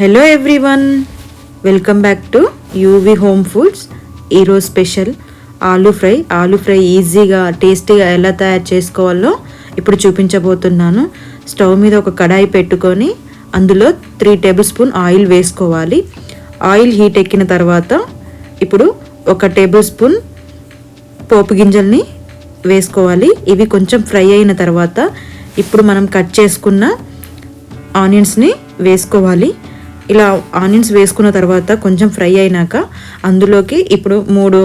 Hello everyone welcome back to UV home foods ఈరోజు special aloo fry. Aloo fry ఈజీగా టేస్టీగా ఎలా తయారు చేసుకోవాలో ఇప్పుడు చూపించబోతున్నాను. స్టవ్ మీద ఒక కడాయి పెట్టుకొని అందులో త్రీ టేబుల్ స్పూన్ ఆయిల్ వేసుకోవాలి. ఆయిల్ హీట్ ఎక్కిన తర్వాత ఇప్పుడు ఒక టేబుల్ స్పూన్ పోపు గింజల్ని వేసుకోవాలి. ఇవి కొంచెం ఫ్రై అయిన తర్వాత ఇప్పుడు మనం కట్ చేసుకున్న ఆనియన్స్ని వేసుకోవాలి. ఇలా ఆనియన్స్ వేసుకున్న తర్వాత కొంచెం ఫ్రై అయినాక అందులోకి ఇప్పుడు మూడు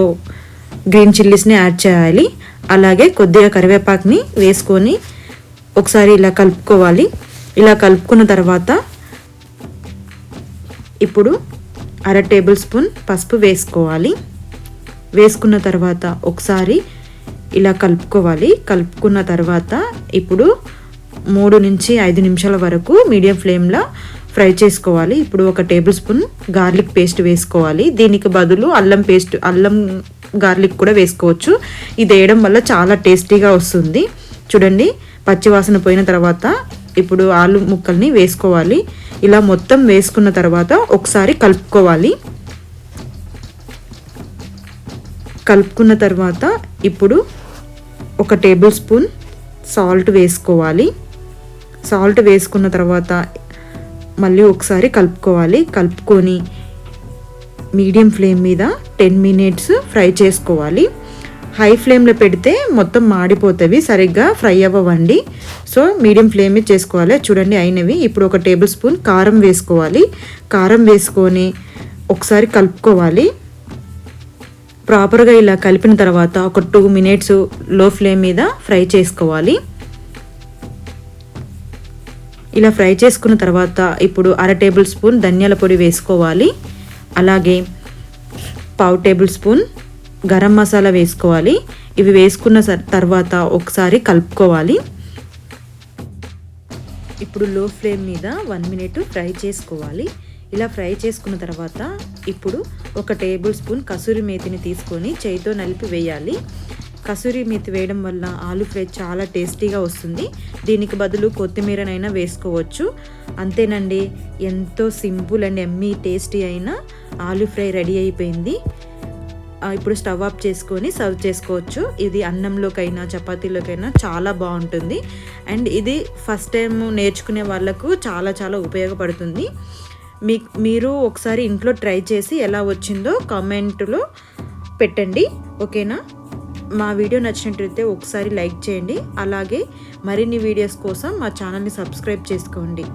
గ్రీన్ చిల్లీస్ని యాడ్ చేయాలి. అలాగే కొద్దిగా కరివేపాకుని వేసుకొని ఒకసారి ఇలా కలుపుకోవాలి. ఇలా కలుపుకున్న తర్వాత ఇప్పుడు అర టేబుల్ స్పూన్ పసుపు వేసుకోవాలి. వేసుకున్న తర్వాత ఒకసారి ఇలా కలుపుకోవాలి. కలుపుకున్న తర్వాత ఇప్పుడు మూడు నుంచి ఐదు నిమిషాల వరకు మీడియం ఫ్లేమ్లో ఫ్రై చేసుకోవాలి. ఇప్పుడు ఒక టేబుల్ స్పూన్ గార్లిక్ పేస్ట్ వేసుకోవాలి. దీనికి బదులు అల్లం పేస్ట్ అల్లం గార్లిక్ కూడా వేసుకోవచ్చు. ఇది వేయడం వల్ల చాలా టేస్టీగా వస్తుంది. చూడండి పచ్చివాసన పోయిన తర్వాత ఇప్పుడు ఆలు ముక్కల్ని వేసుకోవాలి. ఇలా మొత్తం వేసుకున్న తర్వాత ఒకసారి కలుపుకోవాలి. కలుపుకున్న తర్వాత ఇప్పుడు ఒక టేబుల్ స్పూన్ సాల్ట్ వేసుకోవాలి. సాల్ట్ వేసుకున్న తర్వాత మళ్ళీ ఒకసారి కలుపుకోవాలి. కలుపుకొని మీడియం ఫ్లేమ్ మీద టెన్ మినిట్స్ ఫ్రై చేసుకోవాలి. హై ఫ్లేమ్లో పెడితే మొత్తం మాడిపోతుంది సరిగ్గా ఫ్రై అవ్వండి సో మీడియం ఫ్లేమ్ మీద చేసుకోవాలి. చూడండి అయినవి. ఇప్పుడు ఒక టేబుల్ స్పూన్ కారం వేసుకోవాలి. కారం వేసుకొని ఒకసారి కలుపుకోవాలి. ప్రాపర్గా ఇలా కలిపిన తర్వాత ఒక టూ మినిట్స్లో ఫ్లేమ్ మీద ఫ్రై చేసుకోవాలి. ఇలా ఫ్రై చేసుకున్న తర్వాత ఇప్పుడు అర టేబుల్ స్పూన్ ధనియాల పొడి వేసుకోవాలి. అలాగే పావు టేబుల్ స్పూన్ గరం మసాలా వేసుకోవాలి. ఇవి వేసుకున్న తర్వాత ఒకసారి కలుపుకోవాలి. ఇప్పుడు లో ఫ్లేమ్ మీద వన్ మినిట్ ఫ్రై చేసుకోవాలి. ఇలా ఫ్రై చేసుకున్న తర్వాత ఇప్పుడు ఒక టేబుల్ స్పూన్ కసూరి మేతిని తీసుకొని చేయితో నలిపి వేయాలి. కసూరి మేతి వేయడం వల్ల ఆలు ఫ్రై చాలా టేస్టీగా వస్తుంది. దీనికి బదులు కొత్తిమీరనైనా వేసుకోవచ్చు. అంతేనండి ఎంతో సింపుల్ అండ్ ఎమ్మీ టేస్టీ అయిన ఆలు ఫ్రై రెడీ అయిపోయింది. ఇప్పుడు స్టవ్ ఆఫ్ చేసుకొని సర్వ్ చేసుకోవచ్చు. ఇది అన్నంలోకైనా చపాతీలోకైనా చాలా బాగుంటుంది. అండ్ ఇది ఫస్ట్ టైం నేర్చుకునే వాళ్ళకు చాలా చాలా ఉపయోగపడుతుంది. మీ మీరు ఒకసారి ఇంట్లో ట్రై చేసి ఎలా వచ్చిందో కామెంట్లో పెట్టండి. ఓకేనా? మా వీడియో నచ్చినట్లయితే ఒకసారి లైక్ చేయండి. అలాగే మరిన్ని వీడియోస్ కోసం మా ఛానల్ని సబ్స్క్రైబ్ చేసుకోండి.